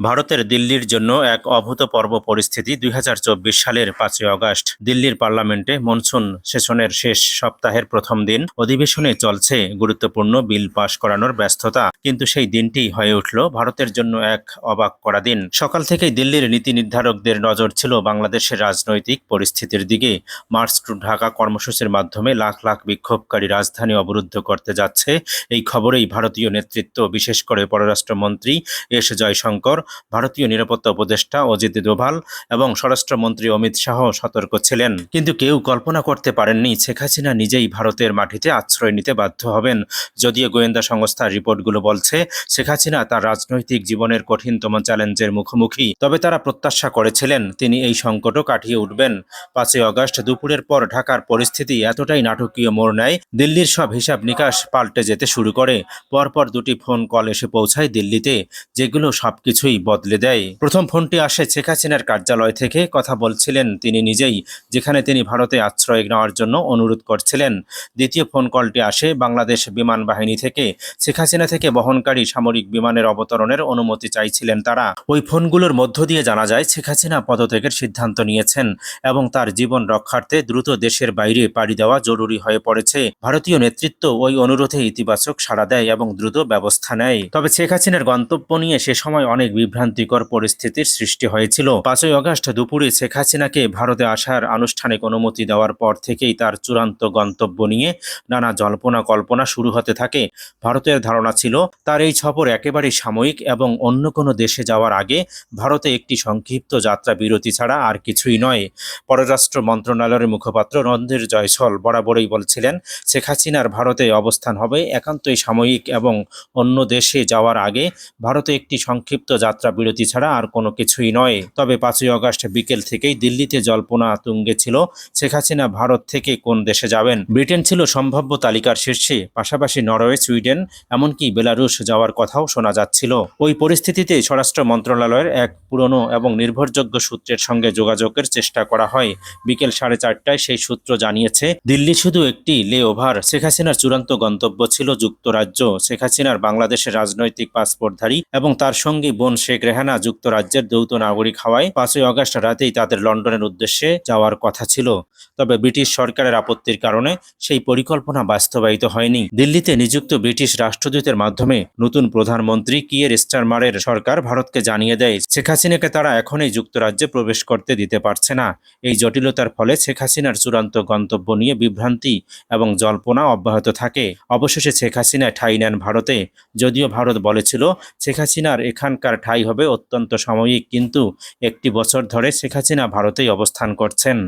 ভারতের দিল্লির জন্য এক অভূতপূর্ব পরিস্থিতি দুই হাজার চব্বিশ সালের পাঁচই আগস্ট দিল্লির পার্লামেন্টে মনসুন সেশনের শেষ সপ্তাহের প্রথম দিন অধিবেশনে চলছে গুরুত্বপূর্ণ বিল পাশ করানোর ব্যস্ততা। কিন্তু সেই দিনটি হয়ে উঠল ভারতের জন্য এক অবাক করা দিন। সকাল থেকেই দিল্লির নীতি নির্ধারকদের নজর ছিল বাংলাদেশের রাজনৈতিক পরিস্থিতির দিকে। মার্চ টু ঢাকা কর্মসূচির মাধ্যমে লাখ লাখ বিক্ষোভকারী রাজধানী অবরুদ্ধ করতে যাচ্ছে। এই খবরেই ভারতীয় নেতৃত্ব, বিশেষ করে পররাষ্ট্রমন্ত্রী এস জয়শঙ্কর ভারতীয় নিরাপত্তা উপদেষ্টা অজিত দোভাল এবং স্বরাষ্ট্রমন্ত্রী অমিত শাহ সতর্ক ছিলেন। কিন্তু কেউ কল্পনা করতে পারেননি শেখ হাসিনা নিজেই ভারতের মাটিতে আশ্রয় নিতে বাধ্য হবেন। যদিও গোয়েন্দা সংস্থার রিপোর্টগুলো বলছে, শেখ হাসিনা তার রাজনৈতিক জীবনের কঠিনতম চ্যালেঞ্জের মুখোমুখি, তবে তারা প্রত্যাশা করেছিলেন তিনি এই সংকটও কাটিয়ে উঠবেন। পাঁচই আগস্ট দুপুরের পর ঢাকার পরিস্থিতি এতটাই নাটকীয় মোড় নেয়, দিল্লির সব হিসাব নিকাশ পাল্টে যেতে শুরু করে। পরপর দুটি ফোন কল এসে পৌঁছায় দিল্লিতে, যেগুলো সবকিছুই বদলে দেয়। প্রথম ফোনটি আসে শেখ হাসিনার কার্যালয় থেকে। কথা বলছিলেন তিনি নিজেই, যেখানে তিনি ভারতে আশ্রয় নেওয়ার জন্য অনুরোধ করছিলেন। দ্বিতীয় ফোন কলটি আসে বাংলাদেশ বিমান বাহিনী থেকে। শেখ হাসিনা থেকে বহনকারী সামরিক বিমানের অবতরণের অনুমতি চাইছিলেন তারা। ওই ফোনগুলোর মধ্য দিয়ে জানা যায়, শেখ হাসিনা পদত্যাগের সিদ্ধান্ত নিয়েছেন এবং তার জীবন রক্ষার্থে দ্রুত দেশের বাইরে পাড়ি দেওয়া জরুরি হয়ে পড়েছে। ভারতীয় নেতৃত্ব ওই অনুরোধে ইতিবাচক সাড়া দেয় এবং দ্রুত ব্যবস্থা নেয়। তবে শেখ হাসিনার গন্তব্য নিয়ে সে সময় অনেক বিভ্রান্তিকর পরিস্থিতির সৃষ্টি হয়েছিল। পাঁচই আগস্ট দুপুরে শেখ হাসিনাকে ভারতে আসার আনুষ্ঠানিক অনুমতি দেওয়ার পর থেকেই তার চূড়ান্ত গন্তব্য নিয়ে নানা জল্পনা কল্পনা শুরু হতে থাকে। ভারতের ধারণা ছিল, তার এই সফর একেবারেই সাময়িক এবং অন্য কোনো দেশে যাওয়ার আগে ভারতে একটি সংক্ষিপ্ত যাত্রা বিরতি ছাড়া আর কিছুই নয়। পররাষ্ট্র মন্ত্রণালয়ের মুখপাত্র রণধীর জয়সল বরাবরই বলছিলেন, শেখ হাসিনার ভারতে অবস্থান হবে একান্তই সাময়িক এবং অন্য দেশে যাওয়ার আগে ভারতে একটি সংক্ষিপ্ত যাত্রা বিরতি ছাড়া আর কোনো কিছুই নয়। তবে পাঁচই আগস্ট বিকেল থেকেই দিল্লিতে জল্পনা তুঙ্গে ছিল, শেখ হাসিনা ভারত থেকে কোন দেশে যাবেন? ব্রিটেন ছিল সম্ভাব্য তালিকার শীর্ষে, পাশাপাশি নরওয়ে, সুইডেন, এমনকি বেলারুশ যাওয়ার কথাও শোনা যাচ্ছিল। ওই পরিস্থিতিতে স্বরাষ্ট্র মন্ত্রণালয়ের এক পুরনো এবং নির্ভরযোগ্য সূত্রের সঙ্গে যোগাযোগের চেষ্টা করা হয়। বিকেল সাড়ে চারটায় সেই সূত্র জানিয়েছে, দিল্লি শুধু একটি লে ওভার শেখ হাসিনার চূড়ান্ত গন্তব্য ছিল যুক্তরাজ্য। শেখ হাসিনার বাংলাদেশের রাজনৈতিক পাসপোর্টধারী এবং তার সঙ্গী বোন শেখ রেহানা যুক্তরাজ্যের যৌথ নাগরিক হওয়ায় পাঁচই আগস্ট রাতেই তাদের লন্ডনের উদ্দেশ্যে যাওয়ার কথা ছিল। তবে ব্রিটিশ সরকারের আপত্তির কারণে সেই পরিকল্পনা বাস্তবায়িত হয়নি। দিল্লিতে নিযুক্ত ব্রিটিশ রাষ্ট্রদূতের মাধ্যমে নতুন প্রধানমন্ত্রী কিয়ের স্টারমারের সরকার ভারতকে জানিয়ে দেয়, শেখ হাসিনাকে তারা এখনই যুক্তরাজ্যে প্রবেশ করতে দিতে পারছে না। এই জটিলতার ফলে শেখ হাসিনার চূড়ান্ত গন্তব্য নিয়ে বিভ্রান্তি এবং জল্পনা অব্যাহত থাকে। অবশেষে শেখ হাসিনা ঠাঁই নেন ভারতে। যদিও ভারত বলেছিল, শেখ হাসিনার এখানকার ঠাঁই হবে অত্যন্ত সাময়িক। কিন্তু একটি বছর ধরে শেখ হাসিনা ভারতেই অবস্থান করছেন।